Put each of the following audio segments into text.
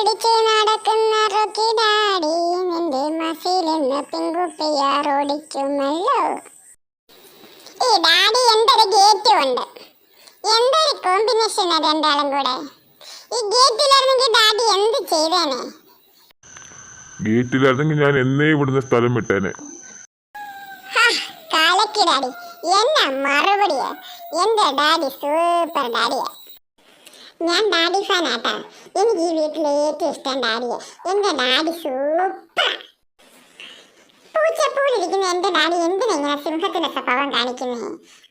പിടിച്ച് നടക്കുന്ന Rocky daddy നിന്റെ മസിലെന്ന് പെൺകുപ്പിയാർ ഓടിക്കുമല്ലോ ഈ ഡാഡി എന്തൊരു ഗേറ്റും ഉണ്ട്? എന്തൊരു കോമ്പിനേഷൻ രണ്ടാളും കൂടെ? ഈ ഗേറ്റിലായിരുന്നെങ്കിൽ ഡാഡി എന്ത് ചെയ്തേനെ? ഗേറ്റിലായിരുന്നെങ്കിൽ ഞാൻ എന്നേ ഇവിടുന്ന് സ്ഥലം വിട്ടേനെ. ഹാ, കാലക്ക് ഡാഡി എന്നാ മറുപടിയാ? എന്റെ ഡാഡി സൂപ്പർ ഡാഡിയാ. ഞാൻ ഡാഡി ഫാൻ ആട്ടാ എനിക്ക് ഈ വീട്ടിൽ ഏറ്റവും ഇഷ്ടം ഡാഡിയെ. എന്റെ ഡാഡി സൂപ്പർ പൂച്ചപ്പൂലിരിക്കുന്ന എന്റെ ഡാഡി എന്തിനാ ഇങ്ങനെ സിംഹത്തിന്റെ സ്വഭാവം കാണിക്കുന്നേ?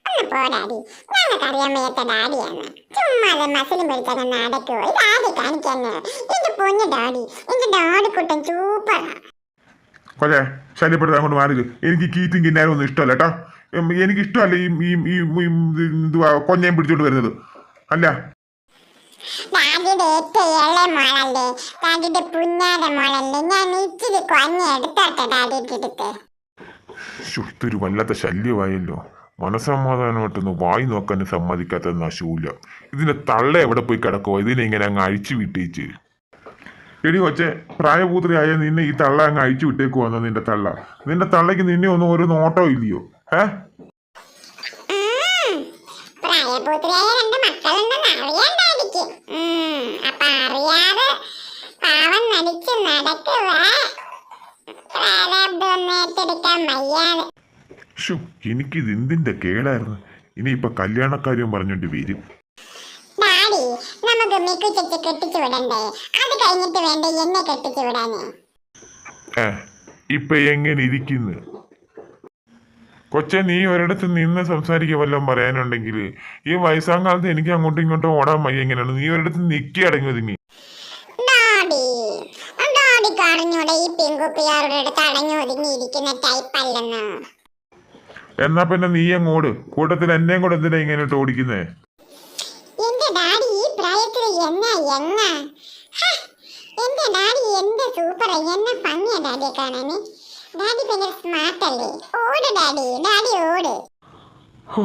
ഒന്ന് പോ ഡാഡി. ഞങ്ങൾക്ക് അറിയാൻ വയ്യാത്ത ഡാഡിയാണ്. ചുമ്മാതെ മസിലും പിടിക്കാൻ നടക്കോ. ഇത് ആദ്യം കാണിക്കാന്ന്. എന്റെ പൊന്ന ഡാഡി. എന്റെ ഡാഡി കുട്ടൻ സൂപ്പറാ. കൊല്ലേ ശല്യപ്പെടുത്താൻ അങ്ങോട്ട് മാറി എനിക്ക് കീറ്റും കിന്നാരും ഒന്നും ഇഷ്ടമല്ല കേട്ടോ എനിക്ക് ഇഷ്ടമല്ല ഈ ഈ ഈ എന്തുവാ കൊഞ്ഞയും പിടിച്ചോണ്ട് വരുന്നത്. അല്ല ഡാഡിയുടെ ഏറ്റവും ഇളയ മോളല്ലേ? ഡാഡിയുടെ പുഞ്ഞാത മോളല്ലേ? ഞാൻ ഇച്ചിരി കൊഞ്ഞ എടുത്തോട്ടെ ഡാഡിയുടെ അടുത്ത്. ഇതൊരു വല്ലാത്ത ശല്യമായല്ലോ. മനസമാധാനമായിട്ടൊന്ന് വായി നോക്കാൻ സമ്മതിക്കാത്ത നശൂല ഇതിന്റെ തള്ള എവിടെ പോയി കിടക്കോ ഇതിനെ ഇങ്ങനെ അങ്ങ് അഴിച്ചു വിട്ടേച്ച്. എടി കൊച്ചെ പ്രായപൂത്രിയായ നിന്നെ ഈ തള്ള അങ്ങ് അഴിച്ചു വിട്ടേക്കുവാന്ന നിന്റെ തള്ള. നിന്റെ തള്ളയ്ക്ക് നിന്നെ ഒന്നും ഒരു നോട്ടോ ഇല്ലയോ? ഏ. പ്രായപൂത്രിയായ രണ്ട് മക്കളുണ്ടെന്ന് അറിയാൻ ഡാഡിക്ക് ഉം, അപ്പൊ അറിയാതെ പാവം നടിച്ച് നടക്കുക പ്രാരാബ്ദം ഒന്ന് ഏറ്റെടുക്കാൻ വയ്യാതെ. ഷു എനിക്കിത് എന്തിന്റെ കേടായിരുന്നു? ഇനിയിപ്പൊ കല്യാണക്കാര്യം പറഞ്ഞോണ്ട് വരും. ഡാഡി നമുക്ക് മിക്കു ചേച്ചി കെട്ടിച്ചു വിടണ്ടേ? അത് കഴിഞ്ഞിട്ട് വേണ്ട എന്നെ കെട്ടിച്ചു വിടാനേ? ഏ ഇപ്പൊ എങ്ങനെ ഇരിക്കുന്നു? കൊച്ചെ നീ ഒരിടത്ത് നിന്ന് സംസാരിക്കുക വല്ലതും പറയാനുണ്ടെങ്കിൽ ഈ വയസ്സാം കാലത്ത് എനിക്ക് അങ്ങോട്ടും ഇങ്ങോട്ടും ഓടാൻ വയ്യ എങ്ങനെയാണ്? നീ ഒരിടത്ത് നിക്കി അടങ്ങി ഒതുങ്ങി ഡാഡി അറിഞ്ഞൂടെ ഈ പെൺകുപ്പിയാരുടെ അടുത്ത് അടഞ്ഞു ഒതുങ്ങിയിരിക്കുന്ന ടൈപ്പ് അല്ലെന്ന്? എന്നാ പിന്നെ നീ അങ്ങോട് കൂട്ടത്തിൽ എന്നെയും കൂടെ എന്തിനാ ഇങ്ങനെ ഇട്ട് ഓടിക്കുന്നേ? എന്റെ ഡാഡി ഈ പ്രായത്തിൽ എന്നാ എന്നാ ഹ, എന്റെ ഡാഡി എന്ത് സൂപ്പർ എന്നെ ഭംഗിയാ ഡാഡിയെ കാണാന്. ഡാഡി ഭയങ്കര സ്മാർട്ട് അല്ലേ? ഓട് ഡാഡി ഡാഡി ഓട്. ഹോ,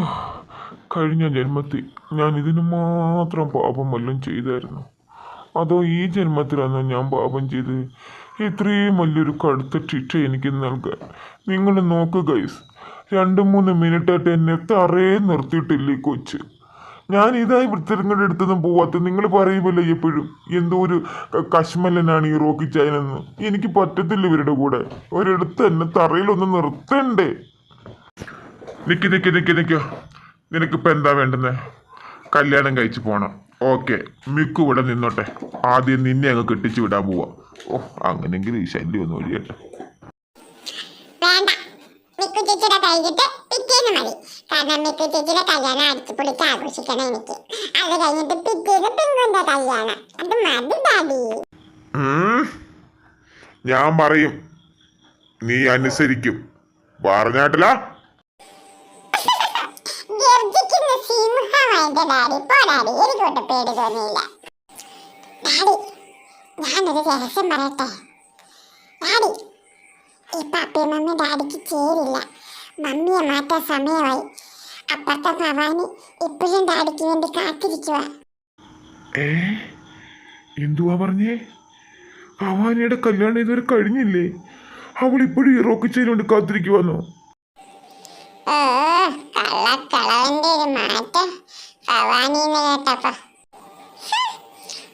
കഴിഞ്ഞ ജന്മത്തിൽ ഞാൻ ഇതിനു മാത്രം പാപം വല്ലതും ചെയ്തായിരുന്നു. അതോ ഈ ജന്മത്തിലാണോ ഞാൻ പാപം ചെയ്ത് ഇത്രയും വലിയൊരു കടുത്ത ശിക്ഷ എനിക്ക് നൽകാൻ. നിങ്ങൾ നോക്ക് ഗൈസ് രണ്ട് മൂന്ന് മിനിറ്റായിട്ട് എന്നെ തറയെ നിർത്തിയിട്ടില്ല കൊച്ച്? ഞാൻ ഇതായി വൃത്തിരങ്ങളുടെ അടുത്തൊന്നും പോവാത്ത നിങ്ങൾ പറയുമല്ലോ എപ്പോഴും എന്തോ ഒരു കശ്മലനാണ് ഈ റോക്കി ചൈനെന്ന് എനിക്ക് പറ്റത്തില്ല ഇവരുടെ കൂടെ. ഒരിടത്ത് എന്നെ തറയിലൊന്ന് നിർത്തണ്ടേ? നിക്ക് നിക്ക് നിക്ക് നിക്ക്. നിനക്കിപ്പോൾ എന്താ വേണ്ടുന്നത് കല്യാണം കഴിച്ച് പോണം. ഓക്കെ മിക്കു ഇവിടെ നിന്നോട്ടെ. ആദ്യം നിന്നെ അങ്ങ് കെട്ടിച്ചു വിടാൻ പോവാ. ഓ അങ്ങനെങ്കിൽ ഈ ശല്യം ഒന്ന് ഒഴിയട്ടെ. വേണ്ട. മിക്കു ചേച്ചിയുടെ കഴിഞ്ഞിട്ട് പിറ്റേന്ന് മതി. കാരണം മിക്കു ചേച്ചിയുടെ കല്യാണം അടിച്ചു ആഘോഷിക്കണം എനിക്ക്. അത് കഴിഞ്ഞിട്ട് പിറ്റേന്ന് പെങ്കുന്റെ കല്യാണം. അത് മതി ഡാഡി. ഉം. ഞാൻ പറയും നീ അനുസരിക്കും. പറഞ്ഞാട്ടില്ല എന്റെ ഡാഡി. പോ ഡാഡി. എനിക്കൊട്ട് പേടി തോന്നിയില്ല ഡാഡി ഞാനൊരു രഹസ്യം പറയട്ടെ? ഡാഡി ഈ അപ്പി മമ്മി ഡാഡിക്ക് ചേരില്ല. മമ്മിയെ മാറ്റാൻ സമയമായി. അപ്പുറത്തെ ഭവാനി ഇപ്പോഴും ഡാഡിക്ക് വേണ്ടി കാത്തിരിക്കുക ഏ? എന്തുവാ പറഞ്ഞേ? ഭവാനിയുടെ കല്യാണം ഇതുവരെ കഴിഞ്ഞില്ലേ? അവൾ ഇപ്പോഴും ഈ റോക്കിച്ചയിലുണ്ട് കാത്തിരിക്കുവാന്നോ? ഓ കള്ളക്കളവന്റെ ഒരു മാറ്റം. ഭവാനിന്ന് കേട്ടപ്പോ.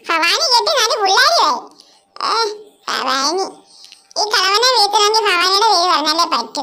ഭവാനി കേട്ട് നല്ല പുള്ളാരിയായി. ഏ ഈ കളവനെ വീട്ടിലാണെങ്കിൽ ഭവാനിയുടെ പേര് പറഞ്ഞാലേ പറ്റൂ.